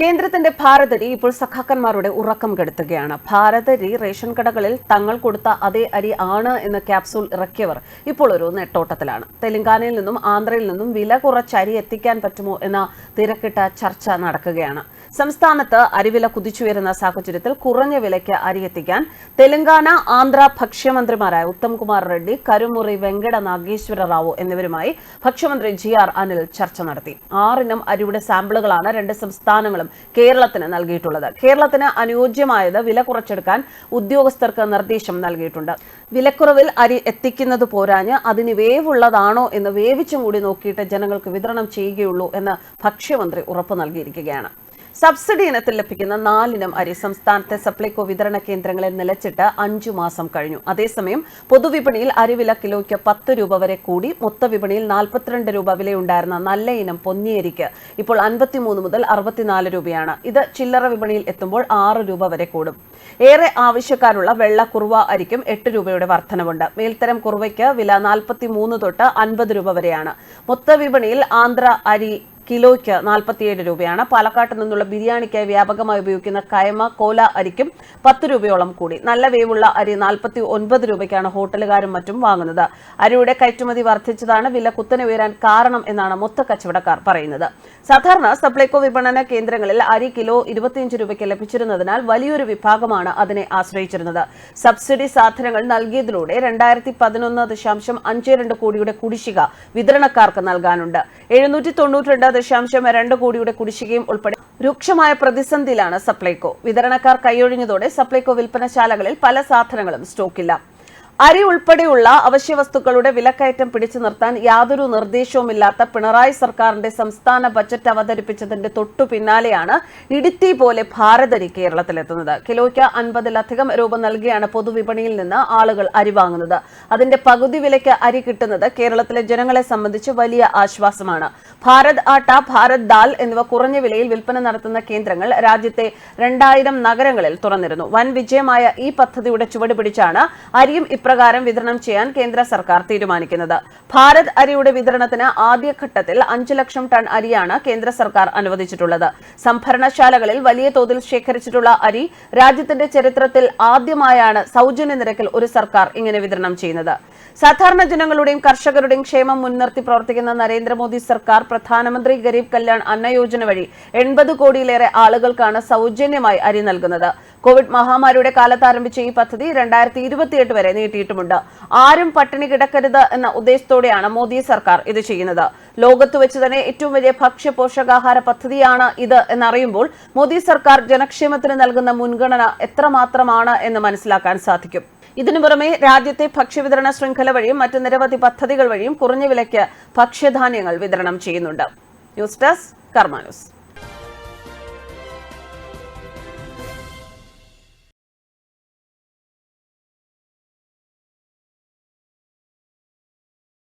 കേന്ദ്രത്തിന്റെ ഭാരതരി ഇപ്പോൾ സഖാക്കന്മാരുടെ ഉറക്കം കെടുത്തുകയാണ്. ഭാരതരി റേഷൻ കടകളിൽ തങ്ങൾ കൊടുത്ത അതേ അരി ആണ് എന്ന ക്യാപ്സൂൾ ഇറക്കിയവർ ഇപ്പോൾ ഒരു നെട്ടോട്ടത്തിലാണ്. തെലങ്കാനയിൽ നിന്നും ആന്ധ്രയിൽ നിന്നും വില കുറച്ച് അരി എത്തിക്കാൻ പറ്റുമോ എന്ന തിരക്കിട്ട ചർച്ച നടക്കുകയാണ്. സംസ്ഥാനത്ത് അരിവില കുതിച്ചുയരുന്ന സാഹചര്യത്തിൽ കുറഞ്ഞ വിലയ്ക്ക് അരി എത്തിക്കാൻ തെലങ്കാന ആന്ധ്ര ഭക്ഷ്യമന്ത്രിമാരായ ഉത്തംകുമാർ റെഡ്ഡി കരുമുറി വെങ്കട നാഗേശ്വര റാവു എന്നിവരുമായി ഭക്ഷ്യമന്ത്രി ജി ആർ അനിൽ ചർച്ച നടത്തി. ആറിനം അരിയുടെ സാമ്പിളുകളാണ് രണ്ട് സംസ്ഥാനങ്ങളും കേരളത്തിന് നൽകിയിട്ടുള്ളത്. കേരളത്തിന് അനുയോജ്യമായത് വില കുറച്ചെടുക്കാൻ ഉദ്യോഗസ്ഥർക്ക് നിർദ്ദേശം നൽകിയിട്ടുണ്ട്. വിലക്കുറവിൽ അരി എത്തിക്കുന്നത് പോരാഞ്ഞ് അതിന് വേവുള്ളതാണോ എന്ന് വേവിച്ചും കൂടി നോക്കിയിട്ട് ജനങ്ങൾക്ക് വിതരണം ചെയ്യുകയുള്ളൂ എന്ന് ഭക്ഷ്യമന്ത്രി ഉറപ്പു നൽകിയിരിക്കുകയാണ്. സബ്സിഡി ഇനത്തിൽ ലഭിക്കുന്ന നാലിനം അരി സംസ്ഥാനത്തെ സപ്ലൈകോ വിതരണ കേന്ദ്രങ്ങളിൽ നിലച്ചിട്ട് അഞ്ചു മാസം കഴിഞ്ഞു. അതേസമയം പൊതുവിപണിയിൽ അരിവില കിലോയ്ക്ക് പത്ത് രൂപ വരെ കൂടി. മൊത്തവിപണിയിൽ നാൽപ്പത്തിരണ്ട് രൂപ വിലയുണ്ടായിരുന്ന നല്ല ഇനം പൊന്നിയരിക്ക് ഇപ്പോൾ അൻപത്തിമൂന്ന് മുതൽ അറുപത്തിനാല് രൂപയാണ്. ഇത് ചില്ലറ വിപണിയിൽ എത്തുമ്പോൾ ആറ് രൂപ വരെ കൂടും. ഏറെ ആവശ്യക്കാരുള്ള വെള്ള കുറുവ അരിക്കും എട്ട് രൂപയുടെ വർധനവുണ്ട്. മേൽത്തരം കുറുവയ്ക്ക് വില നാൽപ്പത്തിമൂന്ന് തൊട്ട് അൻപത് രൂപ വരെയാണ്. മൊത്തവിപണിയിൽ ആന്ധ്ര അരി കിലോയ്ക്ക് നാൽപ്പത്തിയേഴ് രൂപയാണ്. പാലക്കാട്ട് നിന്നുള്ള ബിരിയാണിക്കായി വ്യാപകമായി ഉപയോഗിക്കുന്ന കയമ കോല അരിക്കും പത്ത് രൂപയോളം കൂടി. നല്ല വേവുള്ള അരി നാൽപ്പത്തി ഒൻപത് രൂപയ്ക്കാണ് ഹോട്ടലുകാരും മറ്റും വാങ്ങുന്നത്. അരിയുടെ കയറ്റുമതി വർദ്ധിച്ചതാണ്. വില കുത്തനെ ഉയരാൻ കാരണം എന്നാണ് മൊത്ത കച്ചവടക്കാർ പറയുന്നത്. സാധാരണ സപ്ലൈകോ വിപണന കേന്ദ്രങ്ങളിൽ അരി കിലോ ഇരുപത്തിയഞ്ച് രൂപയ്ക്ക് ലഭിച്ചിരുന്നതിനാൽ വലിയൊരു വിഭാഗമാണ് അതിനെ ആശ്രയിച്ചിരുന്നത്. സബ്സിഡി സാധനങ്ങൾ നൽകിയതിലൂടെ രണ്ടായിരത്തി പതിനൊന്ന് ദശാംശം അഞ്ച് രണ്ട് കോടിയുടെ കുടിശ്ശിക വിതരണക്കാർക്ക് നൽകാനുണ്ട്. എഴുന്നൂറ്റി തൊണ്ണൂറ്റിരണ്ട് ദശാംശം രണ്ട് കോടിയുടെ കുടിശ്ശികയും ഉൾപ്പെടെ രൂക്ഷമായ പ്രതിസന്ധിയിലാണ് സപ്ലൈകോ. വിതരണക്കാർ കൈയൊഴിഞ്ഞതോടെ സപ്ലൈകോ വിൽപ്പനശാലകളിൽ പല സാധനങ്ങളും സ്റ്റോക്കില്ല. അരി ഉൾപ്പെടെയുള്ള അവശ്യവസ്തുക്കളുടെ വിലക്കയറ്റം പിടിച്ചു നിർത്താൻ യാതൊരു നിർദ്ദേശവുമില്ലാത്ത പിണറായി സർക്കാരിന്റെ സംസ്ഥാന ബജറ്റ് അവതരിപ്പിച്ചതിന്റെ തൊട്ടു പിന്നാലെയാണ് ഇടുത്തി പോലെ ഭാരതരി കേരളത്തിലെത്തുന്നത്. കിലോയ്ക്ക് അൻപതിലധികം രൂപ നൽകിയാണ് പൊതുവിപണിയിൽ നിന്ന് ആളുകൾ അരി വാങ്ങുന്നത്. അതിന്റെ പകുതി വിലയ്ക്ക് അരി കിട്ടുന്നത് കേരളത്തിലെ ജനങ്ങളെ സംബന്ധിച്ച് വലിയ ആശ്വാസമാണ്. ഭാരത് ആട്ട ഭാരത് ദാൽ എന്നിവ കുറഞ്ഞ വിലയിൽ വിൽപ്പന നടത്തുന്ന കേന്ദ്രങ്ങൾ രാജ്യത്തെ രണ്ടായിരം നഗരങ്ങളിൽ തുറന്നിരുന്നു. വൻ വിജയമായ ഈ പദ്ധതിയുടെ ചുവടുപിടിച്ചാണ് അരിയും ഇപ്രകാരം വിതരണം ചെയ്യാൻ കേന്ദ്ര സർക്കാർ തീരുമാനിക്കുന്നത്. ഭാരത് അരിയുടെ വിതരണത്തിന് ആദ്യഘട്ടത്തിൽ അഞ്ചു ലക്ഷം ടൺ അരിയാണ് കേന്ദ്ര സർക്കാർ അനുവദിച്ചിട്ടുള്ളത്. സംഭരണശാലകളിൽ വലിയ തോതിൽ ശേഖരിച്ചിട്ടുള്ള അരി രാജ്യത്തിന്റെ ചരിത്രത്തിൽ ആദ്യമായാണ് സൗജന്യ നിരക്കിൽ ഒരു സർക്കാർ ഇങ്ങനെ വിതരണം ചെയ്യുന്നത്. സാധാരണ ജനങ്ങളുടെയും കർഷകരുടെയും ക്ഷേമം മുൻനിർത്തി പ്രവർത്തിക്കുന്ന നരേന്ദ്രമോദി സർക്കാർ പ്രധാനമന്ത്രി ഗരീബ് കല്യാൺ അന്ന യോജന വഴി എൺപത് കോടിയിലേറെ ആളുകൾക്കാണ് സൗജന്യമായി അരി നൽകുന്നത്. കോവിഡ് മഹാമാരിയുടെ കാലത്ത് ആരംഭിച്ച ഈ പദ്ധതി രണ്ടായിരത്തി ഇരുപത്തിയെട്ട് വരെ നീട്ടിയിട്ടുമുണ്ട്. ആരും പട്ടിണി കിടക്കരുത് എന്ന ഉദ്ദേശത്തോടെയാണ് മോദി സർക്കാർ ഇത് ചെയ്യുന്നത്. ലോകത്ത് വെച്ച് തന്നെ ഏറ്റവും വലിയ ഭക്ഷ്യ പോഷകാഹാര പദ്ധതിയാണ് ഇത് എന്നറിയുമ്പോൾ മോദി സർക്കാർ ജനക്ഷേമത്തിന് നൽകുന്ന മുൻഗണന എത്രമാത്രമാണ് എന്ന് മനസ്സിലാക്കാൻ സാധിക്കും. ഇതിനു പുറമെ രാജ്യത്തെ ഭക്ഷ്യവിതരണ ശൃംഖല വഴിയും മറ്റ് നിരവധി പദ്ധതികൾ വഴിയും കുറഞ്ഞ വിലയ്ക്ക് ഭക്ഷ്യധാന്യങ്ങൾ വിതരണം ചെയ്യുന്നുണ്ട്. News desk Karma news.